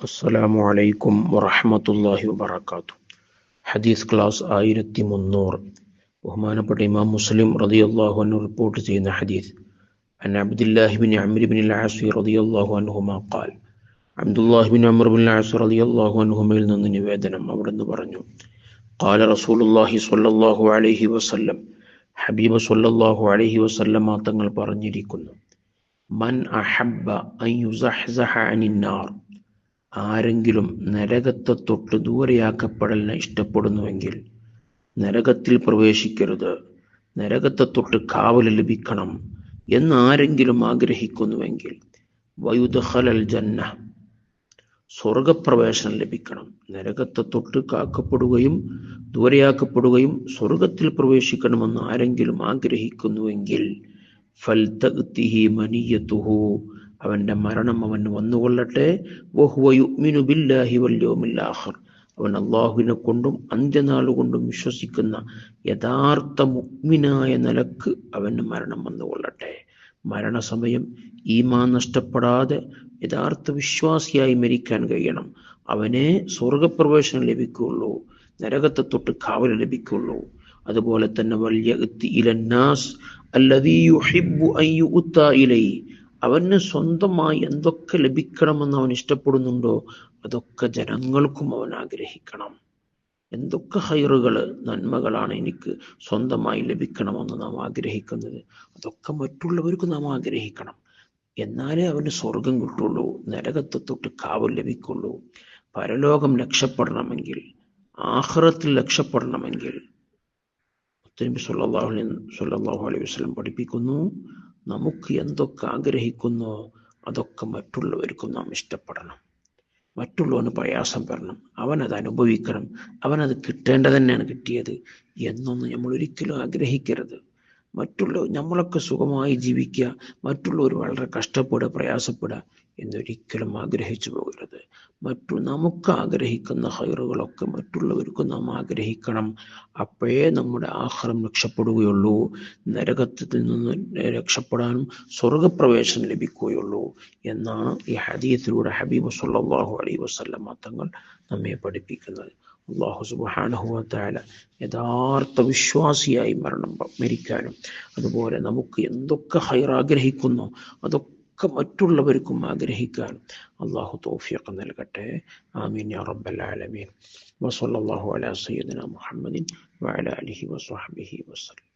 അസ്സലാമു അലൈക്കും വറഹ്മത്തുള്ളാഹി വബറകാതുഹു ഹദീസ് ക്ലാസ് ആയിരത്തി മുന്നൂറ് ബഹുമാനപ്പെട്ട ഇമാം മുസ്ലിം റളിയല്ലാഹു അൻഹു റിപ്പോർട്ട് ചെയ്യുന്ന ഹദീസ് عن عبد الله بن عمرو بن العاص رضي الله عنهما قال عبد الله بن عمرو بن العاص رضي الله عنهما നിന്ന് നിവേദനം അവിടുന്ന് പറഞ്ഞു قال رسول الله صلى الله عليه وسلم ഹബീബ് സല്ലല്ലാഹു അലൈഹി വസല്ലമ തങ്ങൾ പറഞ്ഞിരിക്കുന്നു മൻ അഹബ്ബ അൻ യുസഹ്സഹ അനിന്നാർ ആരെങ്കിലും നരകത്തെ തൊട്ട് ദൂരെയാക്കപ്പെടലിനെ ഇഷ്ടപ്പെടുന്നുവെങ്കിൽ നരകത്തിൽ പ്രവേശിക്കരുത്. നരകത്തെ തൊട്ട് കാവൽ ലഭിക്കണം എന്ന് ആരെങ്കിലും ആഗ്രഹിക്കുന്നുവെങ്കിൽ. വയുദഹലൽ ജന്ന സ്വർഗപ്രവേശനം ലഭിക്കണം. നരകത്തെ തൊട്ട് കാക്കപ്പെടുകയും ദൂരെയാക്കപ്പെടുകയും സ്വർഗത്തിൽ പ്രവേശിക്കണമെന്ന് ആരെങ്കിലും ആഗ്രഹിക്കുന്നുവെങ്കിൽ ഫൽ ഫൽതഹി മനിയത്തുഹു അവന്റെ മരണം അവന് വന്നുകൊള്ളട്ടെ. അവൻ അള്ളാഹുവിനെ കൊണ്ടും അന്ത്യനാളുകൊണ്ടും വിശ്വസിക്കുന്ന യഥാർത്ഥ മുഗ്മിനായ നിലയ്ക്ക് അവന് മരണം വന്നുകൊള്ളട്ടെ. മരണസമയം ഈമാ നഷ്ടപ്പെടാതെ യഥാർത്ഥ വിശ്വാസിയായി മരിക്കാൻ കഴിയണം. അവനെ സ്വർഗപ്രവേശനം ലഭിക്കുകയുള്ളൂ. നരകത്തെ തൊട്ട് കാവൽ ലഭിക്കുകയുള്ളൂ. അതുപോലെ തന്നെ വലിയ ഇലന്നാസ് അല്ലതീ അവന് സ്വന്തമായി എന്തൊക്കെ ലഭിക്കണമെന്ന് അവൻ ഇഷ്ടപ്പെടുന്നുണ്ടോ അതൊക്കെ ജനങ്ങൾക്കും അവൻ ആഗ്രഹിക്കണം. എന്തൊക്കെ ഹൈറുകൾ നന്മകളാണ് എനിക്ക് സ്വന്തമായി ലഭിക്കണമെന്ന് നാം ആഗ്രഹിക്കുന്നത്. അതൊക്കെ മറ്റുള്ളവർക്ക് നാം ആഗ്രഹിക്കണം. എന്നാലേ അവന് സ്വർഗം കിട്ടുള്ളൂ നരകത്തെ തൊട്ട് കാവൽ ലഭിക്കുള്ളൂ. പരലോകം രക്ഷപ്പെടണമെങ്കിൽ ആഹ്റത്തിൽ രക്ഷപ്പെടണമെങ്കിൽ മുത്തനബി സുല്ലാഹു സല്ലല്ലാഹു അലൈഹി വസല്ലം പഠിപ്പിക്കുന്നു നമുക്ക് എന്തൊക്കെ ആഗ്രഹിക്കുന്നോ അതൊക്കെ മറ്റുള്ളവർക്കും നാം ഇഷ്ടപ്പെടണം. മറ്റുള്ളവന് പ്രയാസം വരണം. അവനത് അനുഭവിക്കണം. അവനത് കിട്ടേണ്ടത് തന്നെയാണ് കിട്ടിയത് എന്നൊന്നും നമ്മൾ ഒരിക്കലും ആഗ്രഹിക്കരുത്. മറ്റുള്ള നമ്മളൊക്കെ സുഖമായി ജീവിക്കുക. മറ്റുള്ളവർ വളരെ കഷ്ടപ്പെടുക പ്രയാസപ്പെടുക എന്നൊരിക്കലും ആഗ്രഹിച്ചു പോകരുത്. മറ്റു നമുക്ക് ആഗ്രഹിക്കുന്ന ഹൈറുകളൊക്കെ മറ്റുള്ളവർക്കും നാം ആഗ്രഹിക്കണം. അപ്പോഴേ നമ്മുടെ ആഹാരം രക്ഷപ്പെടുകയുള്ളൂ. നരകത്തിൽ നിന്ന് രക്ഷപ്പെടാനും സ്വർഗപ്രവേശനം ലഭിക്കുകയുള്ളൂ എന്നാണ് ഈ ഹദീത്തിലൂടെ ഹബീബ് സല്ലല്ലാഹു അലൈഹി വസല്ലം തങ്ങൾ നമ്മെ പഠിപ്പിക്കുന്നത്. അള്ളാഹു സുബാനഹുവത്തായ യഥാർത്ഥ വിശ്വാസിയായി മരണം മരിക്കാനും അതുപോലെ നമുക്ക് എന്തൊക്കെ ഹൈർ ആഗ്രഹിക്കുന്നു അതൊക്കെ ഒക്കെ മറ്റുള്ളവർക്കും ആഗ്രഹിക്കാൻ അള്ളാഹു തോഫിയൊക്കെ നൽകട്ടെ. ആമീൻ യാ റബ്ബൽ ആലമീൻ. വസല്ലല്ലാഹു അലാ സയ്യിദിന മുഹമ്മദിൻ വഅലാ അലിഹി വസ്വഹബിഹി വസല്ലം